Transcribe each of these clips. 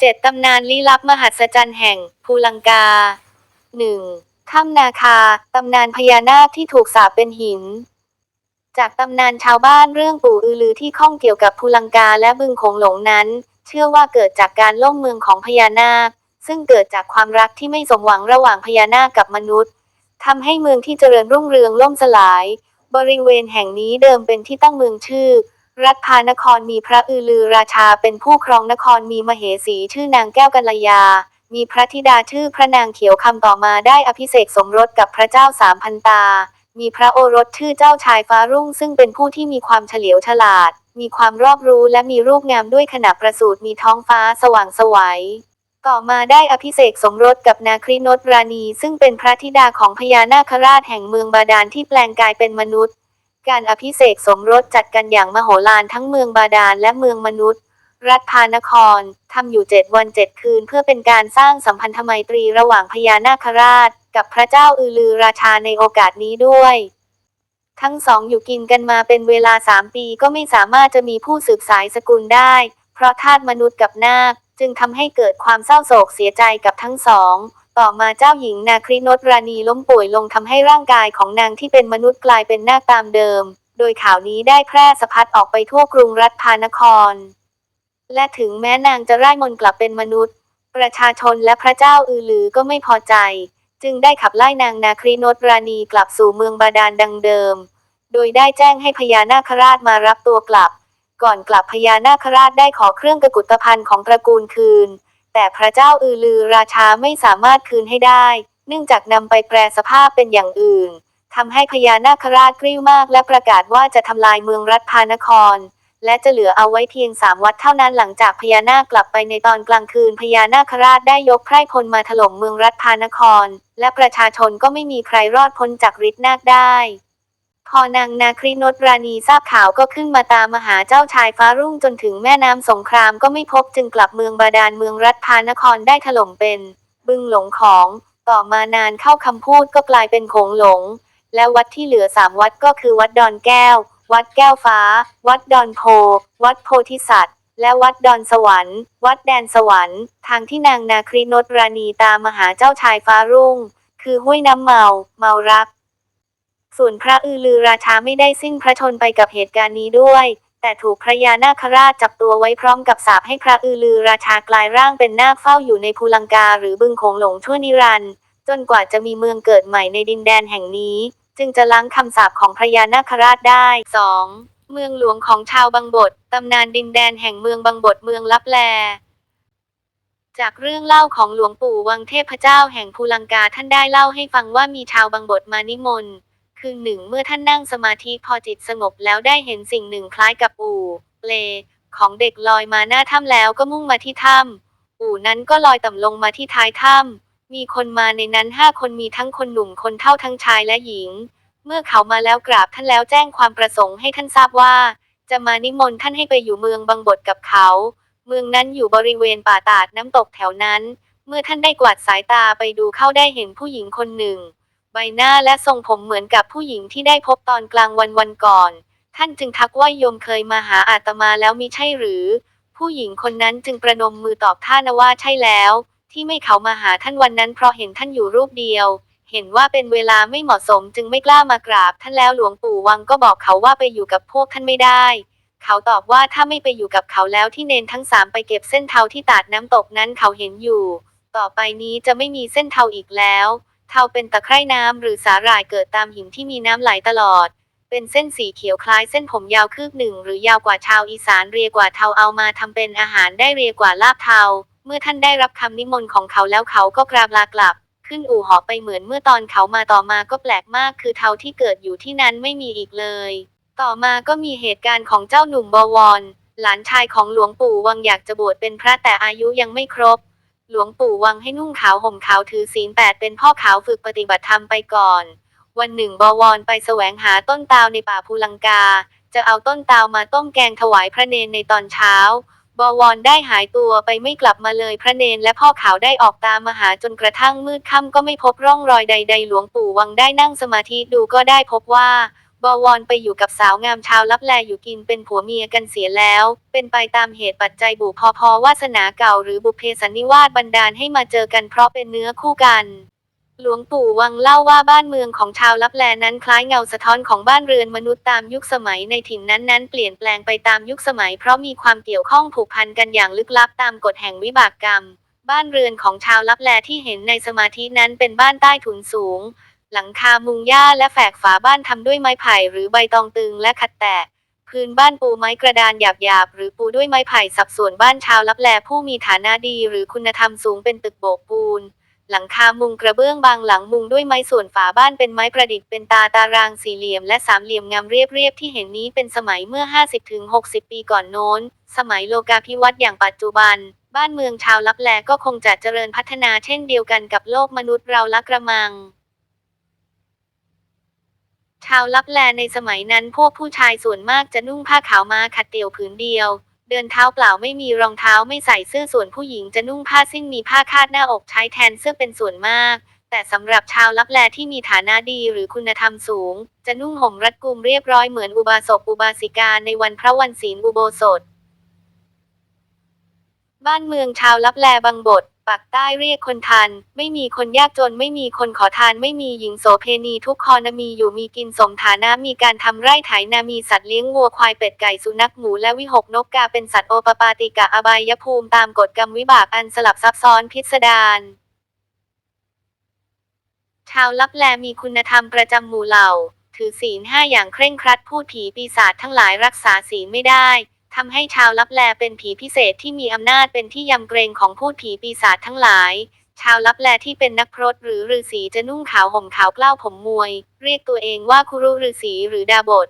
เจ็ดตำนานลี้ลับมหัศจรรย์แห่งภูลังกา 1. ถ้ำนาคา ตำนานพญานาคที่ถูกสาปเป็นหิน จากตำนานชาวบ้านเรื่องปู่อือลือที่ข้องเกี่ยวกับภูลังกาและบึงโขงหลงนั้น เชื่อว่าเกิดจากการล่มเมืองของพญานาค ซึ่งเกิดจากความรักที่ไม่สมหวังระหว่างพญานาคกับมนุษย์ทำให้เมืองที่เจริญรุ่งเรืองล่มสลาย บริเวณแห่งนี้เดิมเป็นที่ตั้งเมืองชื่อ รัฐพานครมีพระอือลือราชาเป็นผู้ครองนครมีมเหสีชื่อนางแก้วกัลยา มีพระธิดาชื่อพระนางเขียวคำต่อมาได้อภิเษกสมรสกับพระเจ้าสามพันตา มีพระโอรสชื่อเจ้าชายฟ้ารุ่งซึ่งเป็นผู้ที่มีความเฉลียวฉลาด มีความรอบรู้และมีรูปงามด้วยขณะประสูติมีท้องฟ้าสว่างสวัยต่อมาได้อภิเษกสมรสกับนาครินตราณี ซึ่งเป็นพระธิดาของพญานาคราชแห่งเมืองบาดาลที่แปลงกายเป็นมนุษย์ การอภิเษกสมรสจัดกันอย่างมโหฬารทั้งเมืองบาดาลและเมืองมนุษย์ รัฐพานครทำอยู่เจ็ดวันเจ็ดคืน เพื่อเป็นการสร้างสัมพันธไมตรีระหว่างพญานาคราช กับพระเจ้าอือลือราชาในโอกาสนี้ด้วย ทั้งสองอยู่กินกันมาเป็นเวลาสามปีก็ไม่สามารถจะมีผู้สืบสายสกุลได้ เพราะทาสมนุษย์กับนาคจึงทำให้เกิดความเศร้าโศกเสียใจกับทั้งสอง ต่อมาเจ้าหญิงนาครินตราณีล้มป่วยลงทำให้ร่างกายของนางที่เป็นมนุษย์กลายเป็นนาคตามเดิม โดยข่าวนี้ได้แพร่สะพัดออกไปทั่วกรุงรัฐพานคร และถึงแม้นางจะร่ายมนกลับเป็นมนุษย์ ประชาชนและพระเจ้าอือลือก็ไม่พอใจ จึงได้ขับไล่นางนาครินตราณีกลับสู่เมืองบาดาลดังเดิม โดยได้แจ้งให้พญานาคราชมารับตัวกลับ ก่อนกลับพญานาคราชได้ขอเครื่องกกุฏภัณฑ์ของตระกูลคืน แต่พระเจ้าอือลือราชาไม่สามารถคืนให้ได้ เนื่องจากนำไปแปลสภาพเป็นอย่างอื่นทำให้พญานาคราชกริ้วมาก และประกาศว่าจะทำลายเมืองรัฐพานคร และจะเหลือเอาไว้เพียงสามวัดเท่านั้นหลังจากพญานาคกลับไปในตอนกลางคืนพญานาคราชได้ยกไพร่พลมาถล่มเมืองรัฐพานคร และประชาชนก็ไม่มีใครรอดพ้นจากฤทธิ์นาคได้ พอนางนาครินตราณีทราบข่าวก็ขึ้นมาตามมหาเจ้าชายฟ้ารุ่งจนถึงแม่น้ำสงครามก็ไม่พบจึงกลับเมืองบาดาลเมืองรัฐพานครได้ถล่มเป็น บึงหลงของ ต่อมานานเข้าคำพูดก็กลายเป็นโขงหลง และวัดที่เหลือสามวัดก็คือวัดดอนแก้ว วัดแก้วฟ้า วัดดอนโพ วัดโพธิสัตว์ และวัดดอนสวรรค์ วัดแดนสวรรค์ทางที่นางนาครินตราณีตามมหาเจ้าชายฟ้ารุ่ง คือห้วยน้ำเมา เมารัก ส่วนพระอือลือราชาไม่ได้สิ้นพระชนไปกับเหตุการณ์นี้ด้วย แต่ถูกพระยานาคราชจับตัวไว้พร้อมกับสาปให้พระอือลือราชากลายร่างเป็นนาคเฝ้าอยู่ในภูลังกาหรือบึงโขงหลงชั่วนิรันดร์จนกว่าจะมีเมืองเกิดใหม่ในดินแดนแห่งนี้ จึงจะล้างคำสาปของพระยานาคราชได้ 2. เมืองหลวงของชาวบังบดตำนานดินแดนแห่งเมืองบังบดเมืองลับแลจากเรื่องเล่าของหลวงปู่วังเทพเจ้าแห่งภูลังกาท่านได้เล่าให้ฟังว่ามีชาวบังบดมานิมนต์ คือหนึ่งเมื่อท่านนั่งสมาธิพอจิตสงบแล้วได้เห็นสิ่งหนึ่งคล้ายกับอู่เลของเด็กลอยมาหน้าถ้ำแล้วก็มุ่งมาที่ถ้ำอู่นั้นก็ลอยต่ำลงมาที่ท้ายถ้ำมีคนมาในนั้นห้าคนมีทั้งคนหนุ่มคนเท่าทั้งชายและหญิง เมื่อเขามาแล้วกราบท่านแล้วแจ้งความประสงค์ให้ท่านทราบว่า จะมานิมนต์ท่านให้ไปอยู่เมืองบังบดกับเขา เมืองนั้นอยู่บริเวณป่าตาดน้ำตกแถวนั้น เมื่อท่านได้กวาดสายตาไปดูเข้าได้เห็นผู้หญิงคนหนึ่ง ใบหน้าและทรงผมเหมือนกับผู้หญิงที่ได้พบตอนกลางวันวันก่อน ท่านจึงทักว่าโยมเคยมาหาอาตมาแล้วมิใช่หรือ ผู้หญิงคนนั้นจึงประนมมือตอบท่านว่าใช่แล้ว ที่ไม่เขามาหาท่านวันนั้นเพราะเห็นท่านอยู่รูปเดียว เห็นว่าเป็นเวลาไม่เหมาะสมจึงไม่กล้ามากราบ ท่านแล้วหลวงปู่วังก็บอกเขาว่าไปอยู่กับพวกท่านไม่ได้ เขาตอบว่าถ้าไม่ไปอยู่กับเขาแล้วที่เนนทั้งสามไปเก็บเส้นเทาที่ตาดน้ำตกนั้นเขาเห็นอยู่ ต่อไปนี้จะไม่มีเส้นเทาอีกแล้ว เทาเป็นตะไคร่น้ำหรือสาหร่ายเกิดตามหินที่มีน้ำไหลตลอด เป็นเส้นสีเขียวคล้ายเส้นผมยาวคืบหนึ่งหรือยาวกว่าชาวอีสานเรียกว่าเทาเอามาทำเป็นอาหารได้เรียกว่าลาบเทา เมื่อท่านได้รับคำนิมนต์ของเขาแล้วเขาก็กราบลากลับ ขึ้นอู่หอไปเหมือนเมื่อตอนเขามาต่อมาก็แปลกมาก คือเทาที่เกิดอยู่ที่นั้นไม่มีอีกเลย ต่อมาก็มีเหตุการณ์ของเจ้าหนุ่มบวร หลานชายของหลวงปู่วังอยากจะบวชเป็นพระแต่อายุยังไม่ครบ หลวงปู่วังให้นุ่งขาวห่มขาวถือศีลแปดเป็นพ่อขาวฝึกปฏิบัติธรรมไปก่อน วันหนึ่งบวรไปแสวงหาต้นตาลในป่าภูลังกา จะเอาต้นตาลมาต้มแกงถวายพระเนนในตอนเช้า บวรได้หายตัวไปไม่กลับมาเลยพระเนนและพ่อขาวได้ออกตามมาหาจนกระทั่งมืดค่ำก็ไม่พบร่องรอยใด ๆ หลวงปู่วังได้นั่งสมาธิดูก็ได้พบว่า บวรไปอยู่กับสาวงามชาวลับแลอยู่กินเป็นผัวเมียกันเสียแล้ว เป็นไปตามเหตุปัจจัยบุพพอวาสนาเก่าหรือบุพเพสันนิวาสบันดาลให้มาเจอกันเพราะเป็นเนื้อคู่กัน หลวงปู่วังเล่าว่าบ้านเมืองของชาวลับแลนั้นคล้ายเงาสะท้อนของบ้านเรือนมนุษย์ตามยุคสมัยในถิ่นนั้นๆ เปลี่ยนแปลงไปตามยุคสมัย เพราะมีความเกี่ยวข้องผูกพันกันอย่างลึกลับตามกฎแห่งวิบากกรรม บ้านเรือนของชาวลับแลที่เห็นในสมาธินั้นเป็นบ้านใต้ถุนสูง หลังคามุงหญ้าและแฝกฝาบ้านทำด้วยไม้ไผ่หรือใบตองตึงและขัดแตก พื้นบ้านปูไม้กระดานหยาบๆ หรือปูด้วยไม้ไผ่สับส่วนบ้านชาวลับแลผู้มีฐานะดีหรือคุณธรรมสูงเป็นตึกโบกปูน หลังคามุงกระเบื้องบางหลังมุงด้วยไม้ส่วนฝาบ้านเป็นไม้ประดิษฐ์เป็นตาตารางสี่เหลี่ยมและสามเหลี่ยมงามเรียบๆที่เห็นนี้เป็นสมัยเมื่อ 50-60 ปีก่อนโน้น สมัยโลกาภิวัตน์อย่างปัจจุบันบ้านเมืองชาวลับแลก็คงจะเจริญพัฒนาเช่นเดียวกันกับโลกมนุษย์เราละกระมัง ชาวลับแลในสมัยนั้นพวกผู้ชายส่วนมากจะนุ่งผ้าขาวมาขัดเตี่ยวผืนเดียว เดินเท้าเปล่าไม่มีรองเท้าไม่ใส่เสื้อส่วนผู้หญิงจะนุ่งผ้าสิ้นมีผ้าคาดหน้าอกใช้แทนเสื้อเป็นส่วนมาก แต่สำหรับชาวลับแลที่มีฐานะดีหรือคุณธรรมสูง จะนุ่งห่มรัดกุมเรียบร้อยเหมือนอุบาสกอุบาสิกาในวันพระวันศีลอุโบสถ บ้านเมืองชาวลับแลบางบท ปากใต้เรียกคนทันไม่มีคนยากจนไม่มีคนขอทาน ไม่มีหญิงโสเพณีทุกคอนมีอยู่มีกินสมฐานะมีการทำไร่ไถนามีสัตว์เลี้ยงวัวควายเป็ดไก่สุนัขหมูและวิหกนกกาเป็นสัตว์โอปปาติกะอบายภูมิตามกฎกรรมวิบากอันสลับซับซ้อนพิสดารชาวลับแลมีคุณธรรมประจำหมู่เหล่า ถือศีลห้าอย่างเคร่งครัดพูดผีปีศาจทั้งหลายรักษาศีลไม่ได้ ทำให้ชาวลับแลเป็นผีพิเศษที่มีอำนาจเป็นที่ยำเกรงของพูดผีปีศาจทั้งหลาย ชาวลับแลที่เป็นนักพรตหรือฤาษีจะนุ่งขาวห่มขาวกล้าวผมมวย เรียกตัวเองว่าคุรุฤาษีหรือดาบท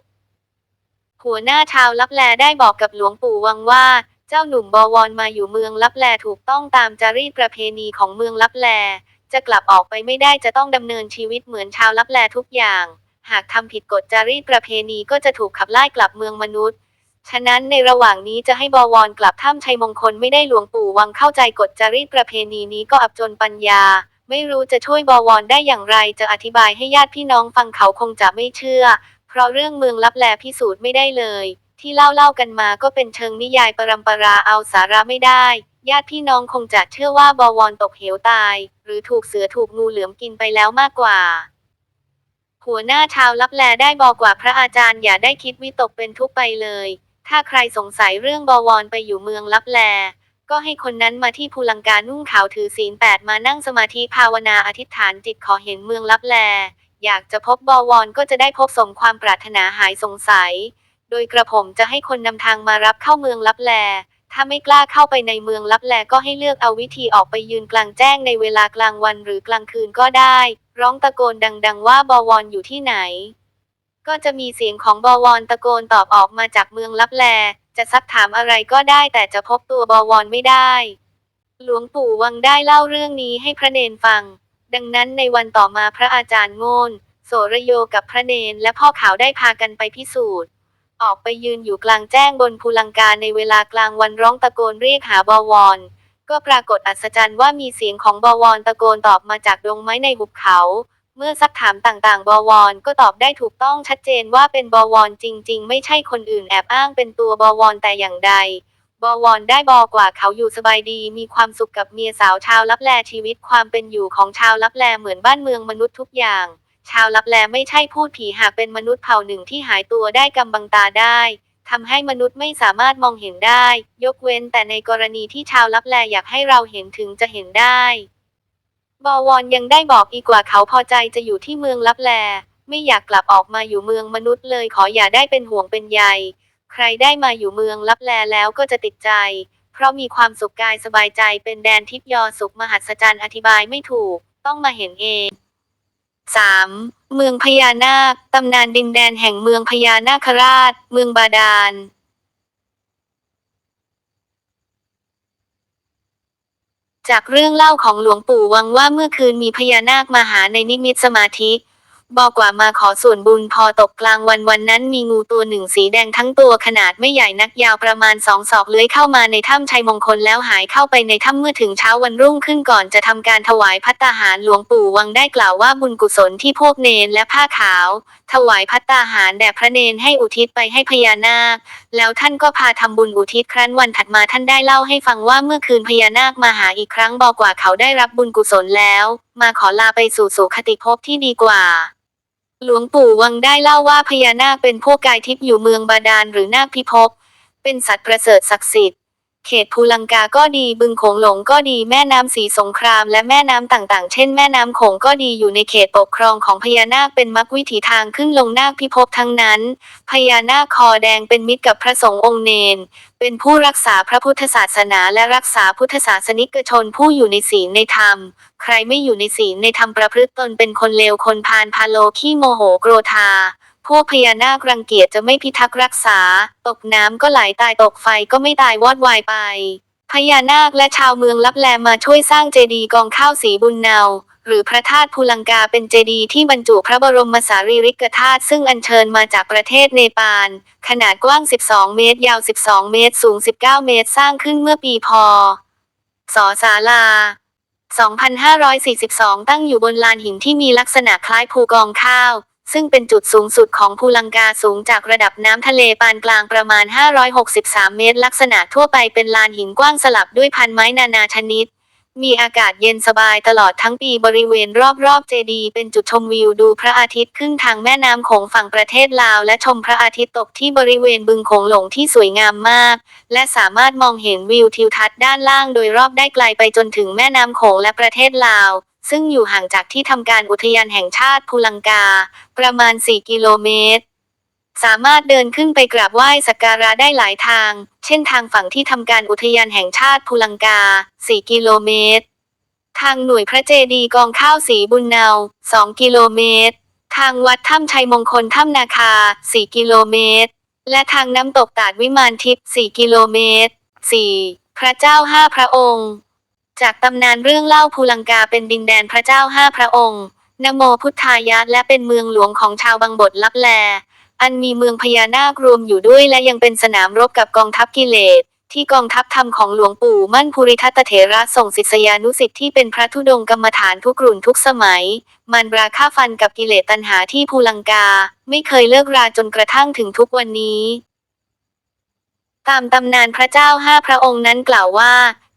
หัวหน้าชาวลับแลได้บอกกับหลวงปู่วังว่า เจ้าหนุ่มบวรมาอยู่เมืองลับแลถูกต้องตามจารีตประเพณีของเมืองลับแล จะกลับออกไปไม่ได้จะต้องดำเนินชีวิตเหมือนชาวลับแลทุกอย่าง หากทำผิดกฎจารีตประเพณีก็จะถูกขับไล่กลับเมืองมนุษย์ ฉะนั้นในระหว่างนี้จะให้บวรกลับถ้ำชัยมงคลไม่ได้หลวงปู่วังเข้าใจกฎจารีตประเพณีนี้ก็อับจนปัญญา ไม่รู้จะช่วยบวรได้อย่างไรจะอธิบายให้ญาติพี่น้องฟังเขาคงจะไม่เชื่อ เพราะเรื่องเมืองลับแลพิสูจน์ไม่ได้เลย ที่เล่าเล่าๆกันมาก็เป็นเชิงนิยายปรัมปราเอาสาระไม่ได้ ญาติพี่น้องคงจะเชื่อว่าบวรตกเหวตาย หรือถูกเสือถูกงูเหลือมกินไปแล้วมากกว่าหัวหน้าชาวลับแลได้บอกกว่าพระอาจารย์อย่าได้คิดวิตกเป็นทุกข์ไปเลย ถ้าใครสงสัยเรื่องบวรไปอยู่เมืองลับแล ก็ให้คนนั้นมาที่ภูลังกานุ่งขาวถือศีลแปดมานั่งสมาธิภาวนาอธิษฐานจิตขอเห็นเมืองลับแล อยากจะพบบวรก็จะได้พบสมความปรารถนาหายสงสัย โดยกระผมจะให้คนนำทางมารับเข้าเมืองลับแล ถ้าไม่กล้าเข้าไปในเมืองลับแลก็ให้เลือกเอาวิธีออกไปยืนกลางแจ้งในเวลากลางวันหรือกลางคืนก็ได้ ร้องตะโกนดัง ๆ ว่าบวรอยู่ที่ไหน ก็จะมีเสียงของบวรตะโกนตอบออกมาจากเมืองลับแล จะซักถามอะไรก็ได้แต่จะพบตัวบวรไม่ได้ หลวงปู่วังได้เล่าเรื่องนี้ให้พระเนนฟัง ดังนั้นในวันต่อมาพระอาจารย์โงนโสระโยกับพระเนนและพ่อขาวได้พากันไปพิสูจน์ ออกไปยืนอยู่กลางแจ้งบนภูลังกาในเวลากลางวันร้องตะโกนเรียกหาบวร ก็ปรากฏอัศจรรย์ว่ามีเสียงของบวรตะโกนตอบมาจากดงไม้ในหุบเขา เมื่อซักถามต่างๆ บวร ก็ตอบได้ถูกต้องชัดเจนว่าเป็นบวรจริง ๆ ไม่ใช่คนอื่นแอบอ้างเป็นตัวบวรแต่อย่างใด บวรได้บอกว่าเขาอยู่สบายดี มีความสุขกับเมียสาวชาวลับแลชีวิตความเป็นอยู่ของชาวลับแลเหมือนบ้านเมืองมนุษย์ทุกอย่าง ชาวลับแลไม่ใช่พูดผีหากเป็นมนุษย์เผ่าหนึ่งที่หายตัวได้กำบังตาได้ทำให้มนุษย์ไม่สามารถมองเห็นได้ ยกเว้นแต่ในกรณีที่ชาวลับแลอยากให้เราเห็นถึงจะเห็นได้ บวรยังได้บอกอีกว่าเขาพอใจจะอยู่ที่เมืองลับแล ไม่อยากกลับออกมาอยู่เมืองมนุษย์เลยขออย่าได้เป็นห่วงเป็นใยใครได้มาอยู่เมืองลับแลแล้วก็จะติดใจ เพราะมีความสุขกายสบายใจเป็นแดนทิพยอสุขมหัศจรรย์อธิบายไม่ถูก ต้องมาเห็นเอง 3. เมืองพญานาค ตำนานดินแดนแห่งเมืองพญานาคราช เมืองบาดาล จากเรื่องเล่าของหลวงปู่วังว่าเมื่อคืนมีพญานาคมาหาในนิมิตสมาธิ บอกว่ามาขอส่วนบุญพอตกกลางวันวันนั้นมีงูตัวหนึ่งสีแดงทั้งตัวขนาดไม่ใหญ่นักยาวประมาณสองศอกเลื้อยเข้ามาในถ้ำชัยมงคลแล้วหายเข้าไปในถ้ำเมื่อถึงเช้าวันรุ่งขึ้นก่อนจะทำการถวายพัตตาหารหลวงปู่วังได้กล่าวว่าบุญกุศลที่พวกเนนและผ้าขาว ถวายพัตตาหารแด่พระเนนให้อุทิศไปให้พญานาค แล้วท่านก็พาทำบุญอุทิศครั้นวันถัดมาท่านได้เล่าให้ฟังว่าเมื่อคืนพญานาคมาหาอีกครั้งบอกว่าเขาได้รับบุญกุศลแล้ว มาขอลาไปสู่สุคติภพที่ดีกว่า หลวงปู่วังได้เล่าว่าพญานาคเป็นพวกกายทิพย์อยู่เมืองบาดาลหรือนาคพิภพ เป็นสัตว์ประเสริฐศักดิ์สิทธิ์ เขตภูลังกาก็ดีบึงโขงหลงก็ดีแม่น้ำสีสงครามและแม่น้ำต่างๆ เช่นแม่น้ำโขงก็ดีอยู่ในเขตปกครองของพญานาคเป็นมรรควิถีทางขึ้นลงนาคพิภพทั้งนั้น พญานาคคอแดงเป็นมิตรกับพระสงฆ์องค์เนน เป็นผู้รักษาพระพุทธศาสนาและรักษาพุทธศาสนิกชนผู้อยู่ในศีลในธรรม ใครไม่อยู่ในศีลในธรรมประพฤติตนเป็นคนเลวคนพาลพาโลขี้โมโหโกรธา พวกพญานาครังเกียจจะไม่พิทักษ์รักษา ตกน้ำก็ไหลตายตกไฟก็ไม่ตายวอดวายไป พญานาคและชาวเมืองลับแลมาช่วยสร้างเจดีย์กองข้าวสีบุญเนาหรือพระธาตุภูลังกาเป็นเจดีย์ที่บรรจุพระบรมสารีริกธาตุซึ่งอัญเชิญมาจากประเทศเนปาล ขนาดกว้าง 12 เมตร ยาว 12 เมตร สูง 19 เมตร สร้างขึ้นเมื่อปีพ.ศศาลา 2542 ตั้งอยู่บนลานหินที่มีลักษณะคล้ายภูกองข้าว ซึ่งเป็นจุดสูงสุดของภูลังกาสูงจากระดับน้ำทะเลปานกลางประมาณ 563 เมตร ลักษณะทั่วไปเป็นลานหินกว้างสลับด้วยพันไม้นานาชนิด มีอากาศเย็นสบายตลอดทั้งปีบริเวณรอบๆเจดีย์เป็นจุดชมวิวดูพระอาทิตย์ขึ้นทางแม่น้ำโขงฝั่งประเทศลาว และชมพระอาทิตย์ตกที่บริเวณบึงโขงหลงที่สวยงามมาก และสามารถมองเห็นวิวทิวทัศน์ด้านล่างโดยรอบได้ไกลไปจนถึงแม่น้ำโขงและประเทศลาว ซึ่งอยู่ห่างจากที่ทำการอุทยานแห่งชาติภูลังกา ประมาณ 4 กิโลเมตร สามารถเดินขึ้นไปกราบไหว้สักการะได้หลายทาง เช่นทางฝั่งที่ทำการอุทยานแห่งชาติภูลังกา 4 กิโลเมตร ทางหน่วยพระเจดีย์กองข้าวสีบุญเนา 2 กิโลเมตร ทางวัดถ้ำชัยมงคลถ้ำนาคา 4 กิโลเมตร และทางน้ำตกตาดวิมานทิพย์ 4 กิโลเมตร 4. พระเจ้าห้าพระองค์ จากตำนานเรื่องเล่าภูลังกาเป็นดินแดนพระเจ้าห้าพระองค์ นโมพุทธายะและเป็นเมืองหลวงของชาวบังบทลับแล อันมีเมืองพญานาครวมอยู่ด้วยและยังเป็นสนามรบกับกองทัพกิเลส ที่กองทัพธรรมของหลวงปู่มั่นภูริทัตเถระส่งศิษยานุศิษย์ที่เป็นพระธุดงกรรมฐานทุกรุ่นทุกสมัย มันราค่าฟันกับกิเลสตัณหาที่ภูลังกา ไม่เคยเลิกราจนกระทั่งถึงทุกวันนี้ ตามตำนานพระเจ้าห้าพระองค์นั้นกล่าวว่า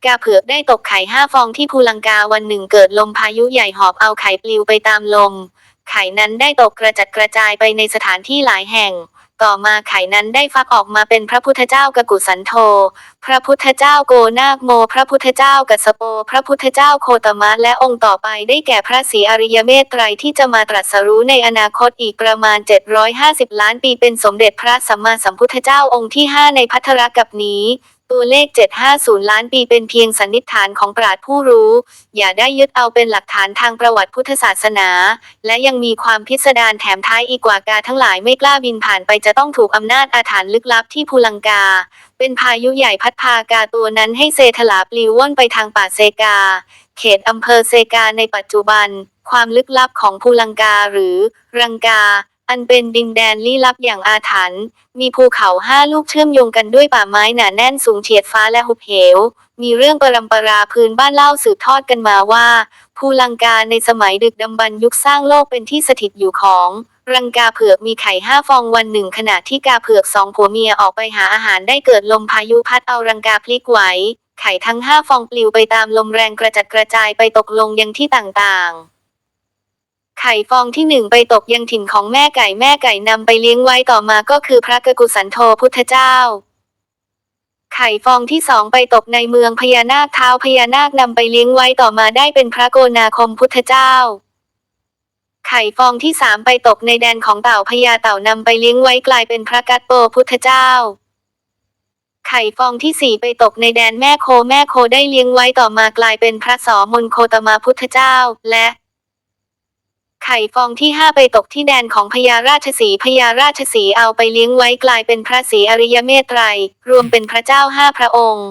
กาเผือกได้ตกไข่ห้าฟองที่ภูลังกาวันหนึ่งเกิดลมพายุใหญ่หอบเอาไข่ปลิวไปตามลม ไข่นั้นได้ตกกระจัดกระจายไปในสถานที่หลายแห่ง ต่อมาไข่นั้นได้ฟักออกมาเป็นพระพุทธเจ้ากกุสันโธ พระพุทธเจ้าโกนาคโม พระพุทธเจ้ากัสโป พระพุทธเจ้าโคตมะและองค์ต่อไปได้แก่พระศรีอริยเมตไตรที่จะมาตรัสรู้ในอนาคตอีกประมาณ 750 ล้านปีเป็นสมเด็จพระสัมมาสัมพุทธเจ้าองค์ที่ 5 ในพัทธรกับนี้ ตัวเลข 750 ล้านปีเป็นเพียงสันนิษฐานของปราดผู้รู้ อย่าได้ยึดเอาเป็นหลักฐานทางประวัติพุทธศาสนา และยังมีความพิสดารแถมท้ายอีกกว่ากาทั้งหลายไม่กล้าบินผ่านไปจะต้องถูกอำนาจอาถรรพ์ลึกลับที่ภูลังกา เป็นพายุใหญ่พัดพากาตัวนั้นให้เซถลาปลิวว่อนไปทางป่าเซกา เขตอำเภอเซกาในปัจจุบัน ความลึกลับของภูลังกาหรือ รังกา อันเป็นดินแดนลี้ลับอย่างอาถรรพ์ มีภูเขาห้าลูกเชื่อมโยงกันด้วยป่าไม้หนาแน่นสูงเฉียดฟ้าและหุบเหว มีเรื่องปรำปราพื้นบ้านเล่าสืบทอดกันมาว่า ภูลังกาในสมัยดึกดำบรรยุคสร้างโลกเป็นที่สถิตอยู่ของ รังกาเผือกมีไข่ห้าฟองวันหนึ่งขณะที่กาเผือกสองผัวเมียออกไปหาอาหารได้เกิดลมพายุพัดเอารังกาพลิกไหว ไข่ทั้งห้าฟองปลิวไปตามลมแรงกระจัดกระจายไปตกลงยังที่ต่างๆ ไข่ฟองที่หนึ่งไปตกยังถิ่นของแม่ไก่แม่ไก่นำไปเลี้ยงไว้ต่อมาก็คือพระกกุสันโธพุทธเจ้า ไข่ฟองที่สองไปตกในเมืองพญานาคเท้าพญานาคนำไปเลี้ยงไว้ต่อมาได้เป็นพระโกนาคมพุทธเจ้า ไข่ฟองที่สามไปตกในแดนของเต่าพญาเต่านำไปเลี้ยงไว้กลายเป็นพระกัตโปพุทธเจ้าไข่ฟองที่สี่ไปตกในแดนแม่โคแม่โคได้เลี้ยงไว้ต่อมากลายเป็นพระสอมนโคตมาพุทธเจ้า และ ไข่ฟองที่ห้าไปตกที่แดนของพญาราชสีพญาราชสีเอาไปเลี้ยงไว้กลายเป็นพระศรีอริยเมตไตรรวมเป็นพระเจ้าห้าพระองค์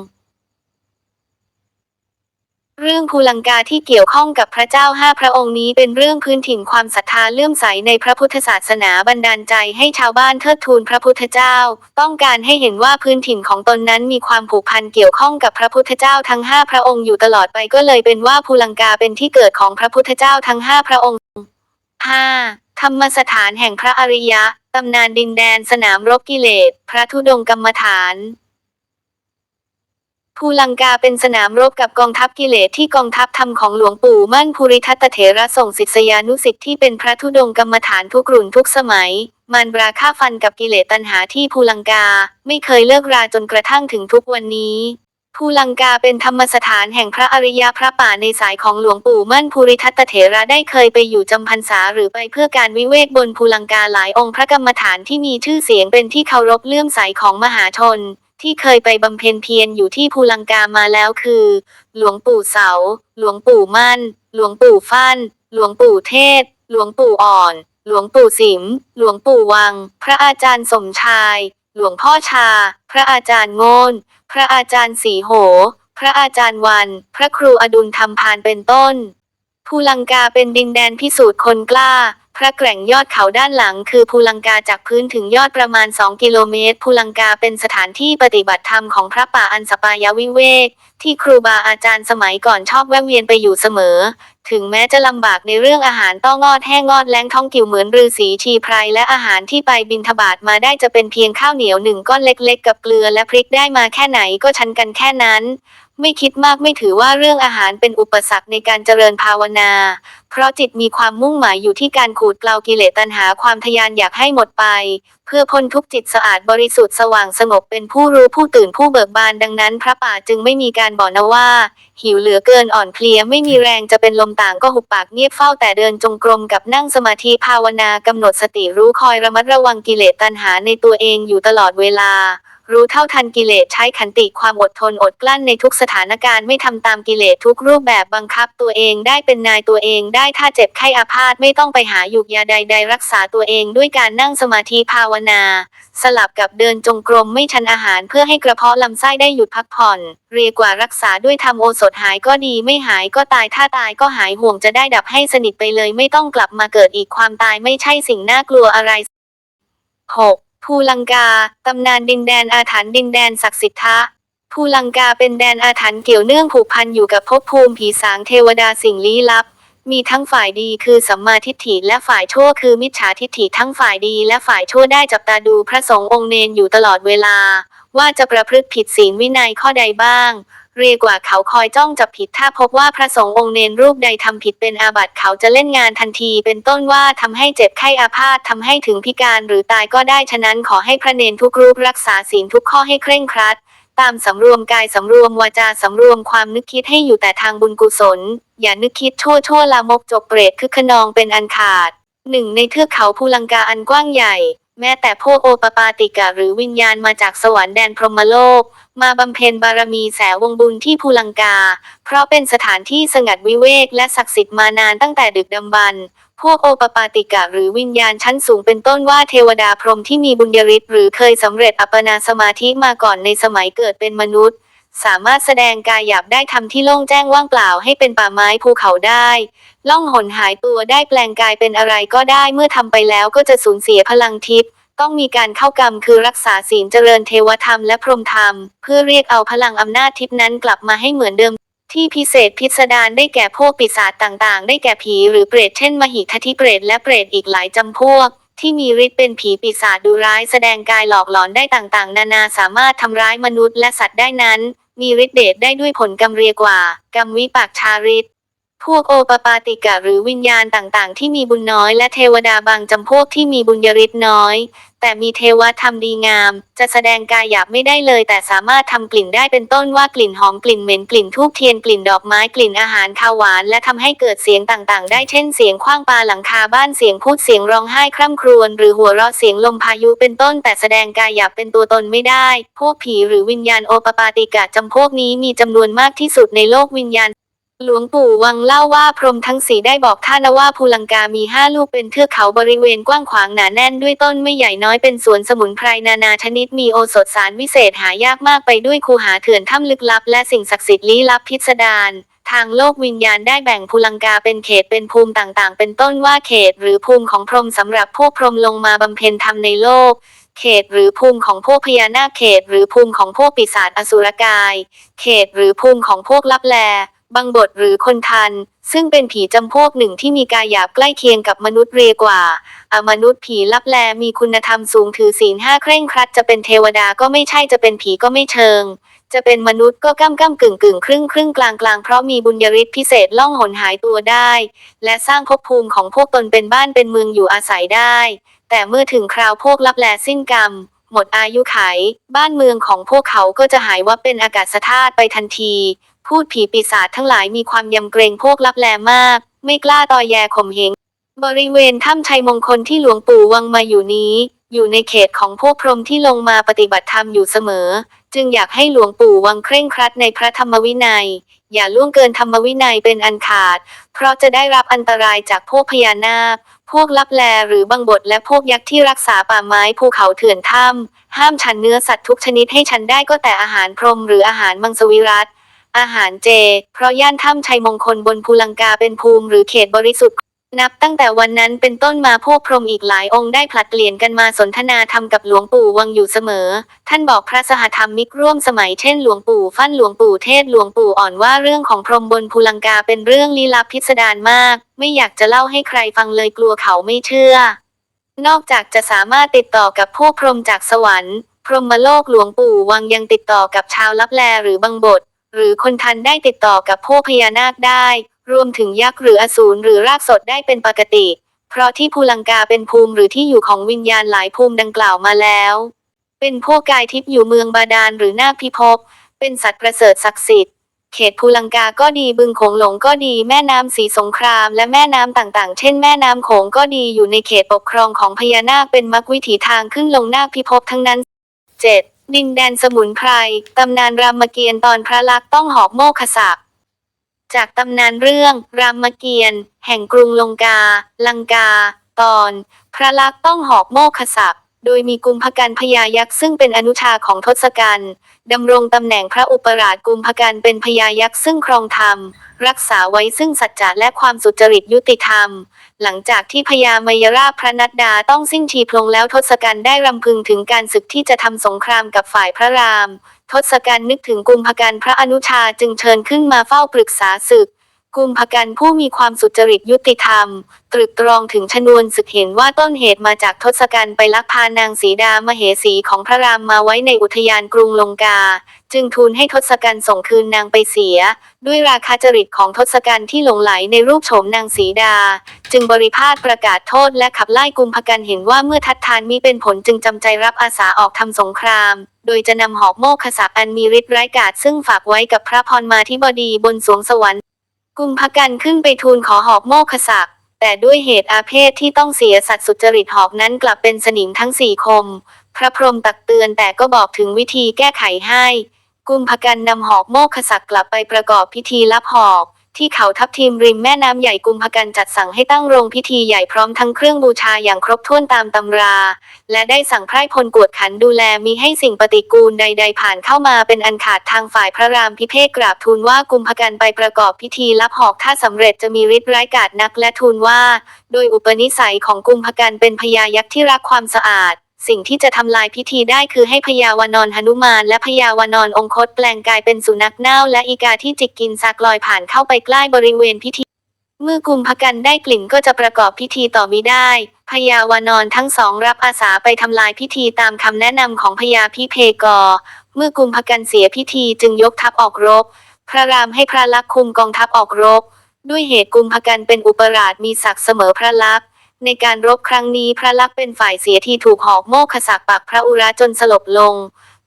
เรื่องภูลังกาที่เกี่ยวข้องกับพระเจ้าห้าพระองค์นี้เป็นเรื่องพื้นถิ่นความศรัทธาเลื่อมใสในพระพุทธศาสนาบันดาลใจให้ชาวบ้านเทิดทูนพระพุทธเจ้า ต้องการให้เห็นว่าพื้นถิ่นของตนนั้นมีความผูกพันเกี่ยวข้องกับพระพุทธเจ้าทั้งห้าพระองค์อยู่ตลอดไปก็เลยเป็นว่าภูลังกาเป็นที่เกิดของพระพุทธเจ้าทั้งห้าพระองค์ 5. ธรรมสถานแห่งพระอริยะ ตำนานดินแดนสนามรบกิเลส พระธุดงกรรมฐานภูลังกาเป็นสนามรบกับกองทัพกิเลสที่กองทัพธรรมของหลวงปู่มั่นภูริทัตเถระส่งศิษยานุศิษย์ที่เป็นพระธุดงกรรมฐานทุกรุ่นทุกสมัยมันบราฆ่าฟันกับกิเลสตัณหาที่ภูลังกา ไม่เคยเลิกราจนกระทั่งถึงทุกวันนี้ ภูลังกาเป็นธรรมสถานแห่งพระอริยพระป่าในสายของหลวงปู่มั่นภูริทัตเถระได้เคยไปอยู่จำพรรษาหรือไปเพื่อการวิเวกบนภูลังกาหลายองค์พระกรรมฐานที่มีชื่อเสียงเป็นที่เคารพเลื่อมใสของมหาชน ที่เคยไปบำเพ็ญเพียรอยู่ที่ภูลังกามาแล้วคือ หลวงปู่เสา หลวงปู่มั่น หลวงปู่ฟั่น หลวงปู่เทศ หลวงปู่อ่อน หลวงปู่สิม หลวงปู่วัง พระอาจารย์สมชาย หลวงพ่อชา พระอาจารย์โงนพระอาจารย์สีโห พระอาจารย์วัน พระครูอดุลธรรมพานเป็นต้น ภูลังกาเป็นดินแดนพิสูจน์คนกล้า พระแกร่งยอดเขาด้านหลังคือภูลังกาจากพื้นถึงยอดประมาณ 2 กิโลเมตร ภูลังกาเป็นสถานที่ปฏิบัติธรรมของพระป่าอันสปายวิเวก ที่ครูบาอาจารย์สมัยก่อนชอบแวะเวียนไปอยู่เสมอ ถึงแม้จะลำบากในเรื่องอาหารต้องงอดแห้งงอดแล้งท้องกิ่วเหมือนฤาษีชีไพรและอาหารที่ไปบินทบาทมาได้จะเป็นเพียงข้าวเหนียวหนึ่งก้อนเล็กๆ กับเกลือและพริกได้มาแค่ไหนก็ชันกันแค่นั้น ไม่คิดมากไม่ถือว่าเรื่องอาหารเป็นอุปสรรคในการเจริญภาวนา เพราะจิตมีความมุ่งหมายอยู่ที่การขูดเกลากิเลสตัณหาความทยานอยากให้หมดไป เพื่อพ้นทุกจิตสะอาดบริสุทธิ์สว่างสงบเป็นผู้รู้ผู้ตื่นผู้เบิกบานดังนั้น พระป่าจึงไม่มีการบอกนะว่า หิวเหลือเกินอ่อนเพลียไม่มีแรงจะเป็นลมต่างก็หุบปากเงียบเฝ้าแต่เดินจงกรมกับนั่งสมาธิภาวนากำหนดสติรู้คอยระมัดระวังกิเลสตัณหาในตัวเองอยู่ตลอดเวลา รู้เท่าทันกิเลสใช้ขันติความอดทนอดกลั้นในทุกสถานการณ์ไม่ทำตามกิเลสทุกรูปแบบบังคับตัวเองได้เป็นนายตัวเองได้ถ้าเจ็บไข้อาพาธไม่ต้องไปหาหยุกยาใด ๆ รักษาตัวเองด้วยการนั่งสมาธิภาวนา สลับกับเดินจงกรมไม่ชันอาหารเพื่อให้กระเพาะลำไส้ได้หยุดพักผ่อน เรียกว่ารักษาด้วยทำโอสถหายก็ดีไม่หายก็ตายถ้าตายก็หายห่วงจะได้ดับให้สนิทไปเลย ไม่ต้องกลับมาเกิดอีกความตายไม่ใช่สิ่งน่ากลัวอะไร 6. ภูลังกา ตำนานดินแดนอาถรรพ์ดินแดนศักดิ์สิทธะภูลังกาเป็นแดนอาถรรพ์เกี่ยวเนื่องผูกพันอยู่กับภพภูมิผีสางเทวดาสิ่งลี้ลับ มีทั้งฝ่ายดีคือสัมมาทิฏฐิและฝ่ายชั่วคือมิจฉาทิฏฐิทั้งฝ่ายดีและฝ่ายชั่วได้จับตาดูพระสงฆ์องค์เนนอยู่ตลอดเวลา ว่าจะประพฤติผิดศีลวินัยข้อใดบ้าง เรียกว่าเขาคอยจ้องจับผิดถ้าพบว่าพระสงฆ์องค์เนนรูปใดทำผิดเป็นอาบัติเขาจะเล่นงานทันที เป็นต้นว่าทำให้เจ็บไข้อาพาธทำให้ถึงพิการหรือตายก็ได้ฉะนั้นขอให้พระเนนทุกรูปรักษาศีลทุกข้อให้เคร่งครัดตามสำรวมกายสำรวมวาจาสำรวมความนึกคิดให้อยู่แต่ทางบุญกุศล อย่านึกคิดชั่วชั่วลามกจกเปรตคือขนองเป็นอันขาดหนึ่งในเทือกเขาภูลังกาอันกว้างใหญ่ แม้แต่พวกโอปปาติกะหรือวิญญาณมาจากสวรรค์แดนพรหมโลก มาบำเพ็ญบารมีแสวงบุญที่ภูลังกา เพราะเป็นสถานที่สงัดวิเวกและศักดิ์สิทธิ์มานานตั้งแต่ดึกดำบรรพ์พวกโอปปาติกะหรือวิญญาณชั้นสูงเป็นต้นว่าเทวดาพรหมที่มีบุญญาฤทธิ์หรือเคยสำเร็จอัปปนาสมาธิมาก่อนในสมัยเกิดเป็นมนุษย์ สามารถแสดงกายหยาบได้ทำที่โล่งแจ้งว่างเปล่าให้เป็นป่าไม้ภูเขาได้ ล่องหนหายตัวได้แปลงกายเป็นอะไรก็ได้เมื่อทำไปแล้วก็จะสูญเสียพลังทิพย์ต้องมีการเข้ากรรมคือรักษาศีลเจริญเทวธรรมและพรหมธรรม เพื่อเรียกเอาพลังอำนาจทิพย์นั้นกลับมาให้เหมือนเดิม ที่พิเศษพิสดารได้แก่พวกปีศาจต่างๆ ได้แก่ผีหรือเปรตเช่น มหิทธิเปรตและเปรตอีกหลายจำพวก ที่มีฤทธิ์เป็นผีปีศาจดูร้ายแสดงกายหลอกหลอนได้ต่างๆ นานาสามารถทำร้ายมนุษย์และสัตว์ได้นั้น มีฤทธิ์เดชได้ด้วยผลกรรมเรียกว่า กรรมวิปากชาริต พวกโอปปาติกะหรือวิญญาณต่างๆ ที่มีบุญน้อยและเทวดาบางจำพวกที่มีบุญยฤทธิ์น้อย แต่มีเทวธรรมดีงาม จะแสดงกายหยาบไม่ได้เลย แต่สามารถทำกลิ่นได้เป็นต้นว่ากลิ่นหอมกลิ่นเหม็นกลิ่นทูบเทียนกลิ่นดอกไม้กลิ่นอาหารคาวหวาน และทำให้เกิดเสียงต่างๆ ได้เช่นเสียงคว้างปาหลังคาบ้านเสียงพูดเสียงร้องไห้คร่ำครวญหรือหัวเราะเสียงลมพายุเป็นต้น แต่แสดงกายหยาบเป็นตัวตนไม่ได้ พวกผีหรือวิญญาณโอปปาติกะจำพวกนี้มีจำนวนมากที่สุดในโลกวิญญาณ หลวงปู่วังเล่าว่าพรหมทั้งสี่ได้บอกท่านว่าภูลังกามีห้าลูกเป็นเทือกเขาบริเวณกว้างขวางหนาแน่นด้วยต้นไม่ใหญ่น้อยเป็นสวนสมุนไพรนานาชนิดมีโอสถสารวิเศษหายากมากไปด้วยคูหาเถื่อนถ้ำลึกลับ และสิ่งศักดิ์สิทธิ์ลี้ลับพิสดารทางโลกวิญญาณได้แบ่งภูลังกาเป็นเขตเป็นภูมิต่างๆ เป็นต้นว่าเขตหรือภูมิของพรหมสำหรับพวกพรหมลงมาบำเพ็ญธรรมในโลกเขตหรือภูมิของพวกพญานาคเขต หรือภูมิของพวกปีศาจอสุรกาย เขตหรือภูมิของพวกลับแล บังบทหรือคนทัน ซึ่งเป็นผีจำพวกหนึ่งที่มีกายหยาบใกล้เคียงกับมนุษย์เรียกว่า อมนุษย์ผีลับแลมีคุณธรรมสูงถือศีลห้าเคร่งครัดจะเป็นเทวดาก็ไม่ใช่จะเป็นผีก็ไม่เชิง จะเป็นมนุษย์ก็ก้ำก้ำกึ่งกึ่งครึ่งครึ่งกลางกลางเพราะมีบุญยริศพิเศษล่องหนหายตัวได้ และสร้างภพภูมิของพวกตนเป็นบ้านเป็นเมืองอยู่อาศัยได้ แต่เมื่อถึงคราวพวกลับแลสิ้นกรรมหมดอายุไข บ้านเมืองของพวกเขาก็จะหายว่าเป็นอากาศธาตุไปทันที พูดผีปีศาจทั้งหลายมีความยำเกรงพวกลับแลมาก ไม่กล้าตอแยข่มเหง บริเวณถ้ำชัยมงคลที่หลวงปู่วังมาอยู่นี้ อยู่ในเขตของพวกพรหมที่ลงมาปฏิบัติธรรมอยู่เสมอ จึงอยากให้หลวงปู่วังเคร่งครัดในพระธรรมวินัย อย่าล่วงเกินธรรมวินัยเป็นอันขาด เพราะจะได้รับอันตรายจากพวกพญานาคพวกลับแลหรือบังบดและพวกยักษ์ที่รักษาป่าไม้ภูเขาเถื่อนถ้ำห้ามฉันเนื้อสัตว์ทุกชนิดให้ฉันได้ก็แต่อาหารพรหมหรืออาหารมังสวิรัต อาหารเจ เพราะย่านถ้ำชัยมงคลบนภูลังกาเป็นภูมิหรือเขตบริสุทธิ์ นับตั้งแต่วันนั้นเป็นต้นมาพวกพรหมอีกหลายองค์ได้ผลัดเปลี่ยนกันมาสนทนาธรรมกับหลวงปู่วังอยู่เสมอ ท่านบอกพระสหธรรมมิกร่วมสมัยเช่นหลวงปู่ฟั่นหลวงปู่เทศหลวงปู่อ่อนว่าเรื่องของพรหมบนภูลังกาเป็นเรื่องลี้ลับพิสดารมาก ไม่อยากจะเล่าให้ใครฟังเลยกลัวเขาไม่เชื่อ นอกจากจะสามารถติดต่อกับพวกพรหมจากสวรรค์ พรหมโลกหลวงปู่วังยังติดต่อกับชาวลับแลหรือบังบท หรือคนทันได้ติดต่อกับพวกพญานาคได้ รวมถึงยักษ์หรืออสูรหรือรากสดได้เป็นปกติ เพราะที่ภูลังกาเป็นภูมิหรือที่อยู่ของวิญญาณหลายภูมิดังกล่าวมาแล้ว เป็นพวกกายทิพย์อยู่เมืองบาดาลหรือนาคพิภพ เป็นสัตว์ประเสริฐศักดิ์สิทธิ์ เขตภูลังกาก็ดีบึงโขงหลงก็ดีแม่น้ำสีสงคราม และแม่น้ำต่างๆ เช่นแม่น้ำโขงก็ดีอยู่ในเขตปกครองของพญานาคเป็นมรรควิถีทางขึ้นลงนาคพิภพทั้งนั้น 7. ดินแดนสมุนไพร ตำนานรามเกียรติ์ตอนพระลักษณ์ต้องหอกโมฆะศัก์จากตำนานเรื่อง รามเกียรติ์แห่งกรุงลงกา ลังกา ตอน พระลักษณ์ต้องหอกโมฆะศัก์โดยมีกุมภกันพญายักษ์ซึ่งเป็นอนุชาของทศกัณฐ์ดำรงตำแหน่งพระอุปราชกุมภกันเป็นพญายักษ์ซึ่งครองธรรม รักษาไว้ซึ่งสัจจะและความสุจริตยุติธรรม หลังจากที่พญามยราพระนัดดาต้องสิ้นชีพลงแล้วทศกัณฐ์ได้รำพึงถึงการศึกที่จะทำสงครามกับฝ่ายพระราม ทศกัณฐ์นึกถึงกุมภการพระอนุชาจึงเชิญขึ้นมาเฝ้าปรึกษาศึก กุมภกันผู้มีความสุจริตยุติธรรม ตรึกตรองถึงชนวนศึกเห็นว่าต้นเหตุมาจากทศกัณฐ์ไปลักพานางสีดามเหสีของพระรามมาไว้ในอุทยานกรุงลงกา จึงทูลให้ทศกัณฐ์ส่งคืนนางไปเสีย ด้วยราคาจริตของทศกัณฐ์ที่หลงไหลในรูปโฉมนางสีดา จึงบริพาทประกาศโทษและขับไล่กุมภกันเห็นว่าเมื่อทัดทานมิเป็นผลจึงจำใจรับอาสาออกทำสงครามโดยจะนำหอกโมฆะศักดิ์อันมีฤทธิ์ร้ายกาจซึ่งฝากไว้กับพระพรมาธิบดีบนสวงสวรรค์ กุมภกันขึ้นไปทูลขอหอกโมฆะศักดิ์แต่ด้วยเหตุอาเพศที่ต้องเสียสัตว์สุจริตหอกนั้นกลับเป็นสนิมทั้งสี่คม พระพรหมตักเตือนแต่ก็บอกถึงวิธีแก้ไขให้ กุมภกันนำหอกโมฆะศักดิ์กลับไปประกอบพิธีรับหอก ที่เขาทับทีมริมแม่น้ำใหญ่กุมภกันจัดสั่งให้ตั้งโรงพิธีใหญ่พร้อมทั้งเครื่องบูชาอย่างครบถ้วนตามตำรา และได้สั่งไพร่พลกวดขันดูแลมีให้สิ่งปฏิกูลใด ๆ ผ่านเข้ามาเป็นอันขาดทางฝ่ายพระรามพิเภกกราบทูลว่ากุมภกันไปประกอบพิธีรับหอกถ้าสำเร็จจะมีฤทธิ์ร้ายกาจนักและทูลว่า โดยอุปนิสัยของกุมภกันเป็นพญายักษ์ที่รักความสะอาด สิ่งที่จะทำลายพิธีได้คือให้พญาวานอนหนุมานและพญาวานอนองคตแปลงกายเป็นสุนัขเน่าและอีกาที่จิกกินซากลอยผ่านเข้าไปใกล้บริเวณพิธี เมื่อกุมภกันได้กลิ่นก็จะประกอบพิธีต่อมิได้พญาวานอนทั้งสองรับอาสาไปทำลายพิธีตามคำแนะนำของพญาพิเพกอ เมื่อกุมภกันเสียพิธีจึงยกทัพออกรบ พระรามให้พระลักษณ์คุมกองทัพออกรบ ด้วยเหตุกุมภกันเป็นอุปราชมีศักดิ์เสมอพระลักษณ์ ในการรบครั้งนี้พระลักษณ์เป็นฝ่ายเสียทีถูกหอกโมฆะศักดิ์ปักพระอุระจนสลบลง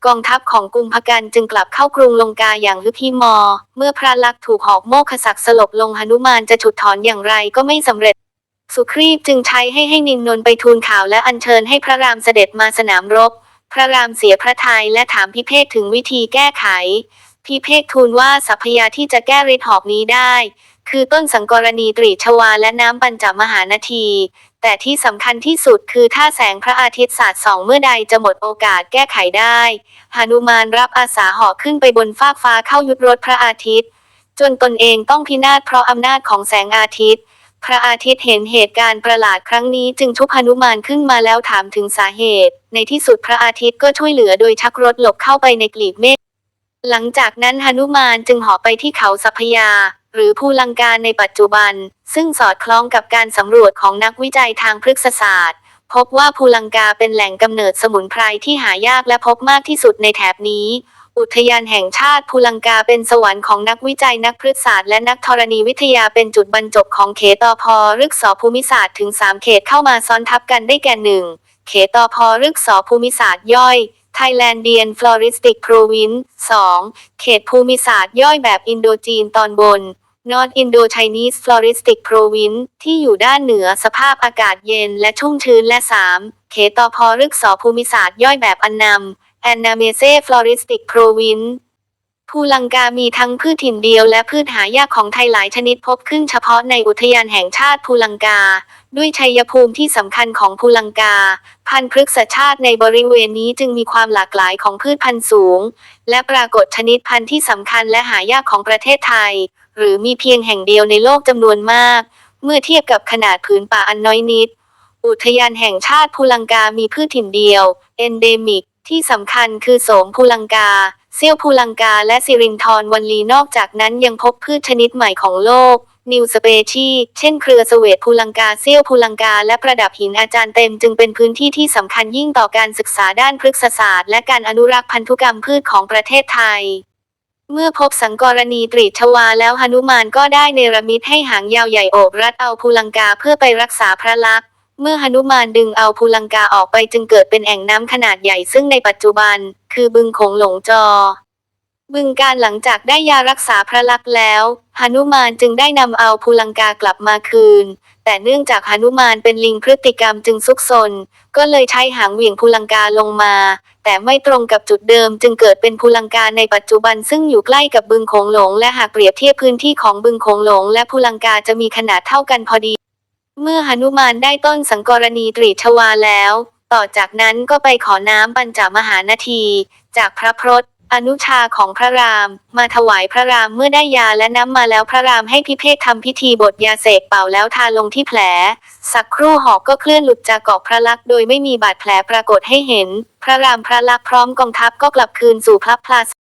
กองทัพของกุมภกันจึงกลับเข้ากรุงลงกาอย่างฮึกฮีมอ เมื่อพระลักษณ์ถูกหอกโมฆะศักดิ์สลบลงหนุมานจะฉุดถอนอย่างไรก็ไม่สำเร็จ สุครีพจึงใช้ให้ให้นินนนท์ไปทูลข่าวและอัญเชิญให้พระรามเสด็จมาสนามรบ พระรามเสียพระทัยและถามพิเภกถึงวิธีแก้ไขพิเภกทูลว่าสัพยาที่จะแก้ฤทธิ์หอกนี้ได้ คือต้นสังกรณีตรีชวาและน้ำปัญจมหานาที แต่ที่สำคัญที่สุดคือถ้าแสงพระอาทิตย์สาดส่องเมื่อใดจะหมดโอกาสแก้ไขได้หานุมานรับอาสาหาะขึ้นไปบนฟากฟ้าเข้ายุดรถพระอาทิตย์ จนตนเองต้องพินาศเพราะอำนาจของแสงอาทิตย์ พระอาทิตย์เห็นเหตุการณ์ประหลาดครั้งนี้จึงชุบหนุมานขึ้นมาแล้วถามถึงสาเหตุ ในที่สุดพระอาทิตย์ก็ช่วยเหลือโดยชักรถหลบเข้าไปในกลีบเมฆหลังจากนั้นหนุมานจึงหาะไปที่เขาสัพยา หรือภูลังกาในปัจจุบัน ซึ่งสอดคล้องกับการสำรวจของนักวิจัยทางพฤกษศาสตร์ พบว่าภูลังกาเป็นแหล่งกำเนิดสมุนไพรที่หายากและพบมากที่สุดในแถบนี้ อุทยานแห่งชาติภูลังกาเป็นสวรรค์ของนักวิจัยนักพฤกษศาสตร์และนักธรณีวิทยาเป็นจุดบรรจบของเขตตอพอรึกษอภูมิศาสตร์ถึง 3 เขตเข้ามาซ้อนทับกันได้แก่หนึ่งเขตอพอรึกษอภูมิศาสตร์ย่อย Thailandian Floristic Province 2. เขตภูมิศาสตร์ย่อยแบบอินโดจีนตอนบน North Indo-Chinese Floristic Province ที่อยู่ด้านเหนือสภาพอากาศเย็นและชุ่มชื้นและ 3. เขตตอพอรึกษอภูมิศาสตร์ย่อยแบบอันนำ Annamese Floristic Province ภูลังกามีทั้งพืชถิ่นเดียวและพืชหายากของไทยหลายชนิดพบขึ้นเฉพาะในอุทยานแห่งชาติภูลังกา ด้วยชัยภูมิที่สำคัญของภูลังกา พันธุ์พฤกษชาติในบริเวณนี้จึงมีความหลากหลายของพืชพันธุ์สูง และปรากฏชนิดพันธุ์ที่สำคัญและหายากของประเทศไทย หรือมีเพียงแห่งเดียวในโลกจำนวนมาก เมื่อเทียบกับขนาดผืนป่าอันน้อยนิด อุทยานแห่งชาติภูลังกามีพืชถิ่นเดียว endemic ที่สำคัญคือโสมภูลังกา เซี่ยวภูลังกาและสิรินทรวันลีนอกจากนั้นยังพบพืชชนิดใหม่ของโลก นิวสเปชีเช่นเครือเสวตภูลังกาเซี่ยวภูลังกาและประดับหินอาจารย์เต็มจึงเป็นพื้นที่ที่สำคัญยิ่งต่อการศึกษาด้านพฤกษศาสตร์และการอนุรักษ์พันธุกรรมพืชของประเทศไทยเมื่อพบสังกรณีตรีชวาแล้วหนุมานก็ได้เนรมิตให้หางยาวใหญ่โอบรัดเอาภูลังกาเพื่อไปรักษาพระลักษณ์ เมื่อหนุมานดึงเอาภูลังกาออกไปจึงเกิดเป็นแอ่งน้ำขนาดใหญ่ซึ่งในปัจจุบัน คือบึงโขงหลงจอ บึงการหลังจากได้ยารักษาพระลักษณ์แล้วหนุมานจึงได้นำเอาภูลังกากลับมาคืน แต่เนื่องจากหนุมานเป็นลิงพฤติกรรมจึงซุกซน ก็เลยใช้หางเหวี่ยงภูลังกาลงมา แต่ไม่ตรงกับจุดเดิมจึงเกิดเป็นภูลังกาในปัจจุบันซึ่งอยู่ใกล้กับบึงโขงหลง และหากเปรียบเทียบพื้นที่ของบึงโขงหลง และภูลังกาจะมีขนาดเท่ากันพอดี เมื่อหนุมานได้ต้นสังกรณีตรีชวาแล้ว ต่อจากนั้นก็ไปขอน้ำปัญจมหานาที จากพระพรตอนุชาของพระราม มาถวายพระรามเมื่อได้ยาและน้ำมาแล้วพระรามให้พิเภกทำพิธีบทยาเสกเป่าแล้วทาลงที่แผล สักครู่หอกก็เคลื่อนหลุดจากเกาะพระลักษณ์โดยไม่มีบาดแผลปรากฏให้เห็น พระรามพระลักษณ์พร้อมกองทัพก็กลับคืนสู่พระพลา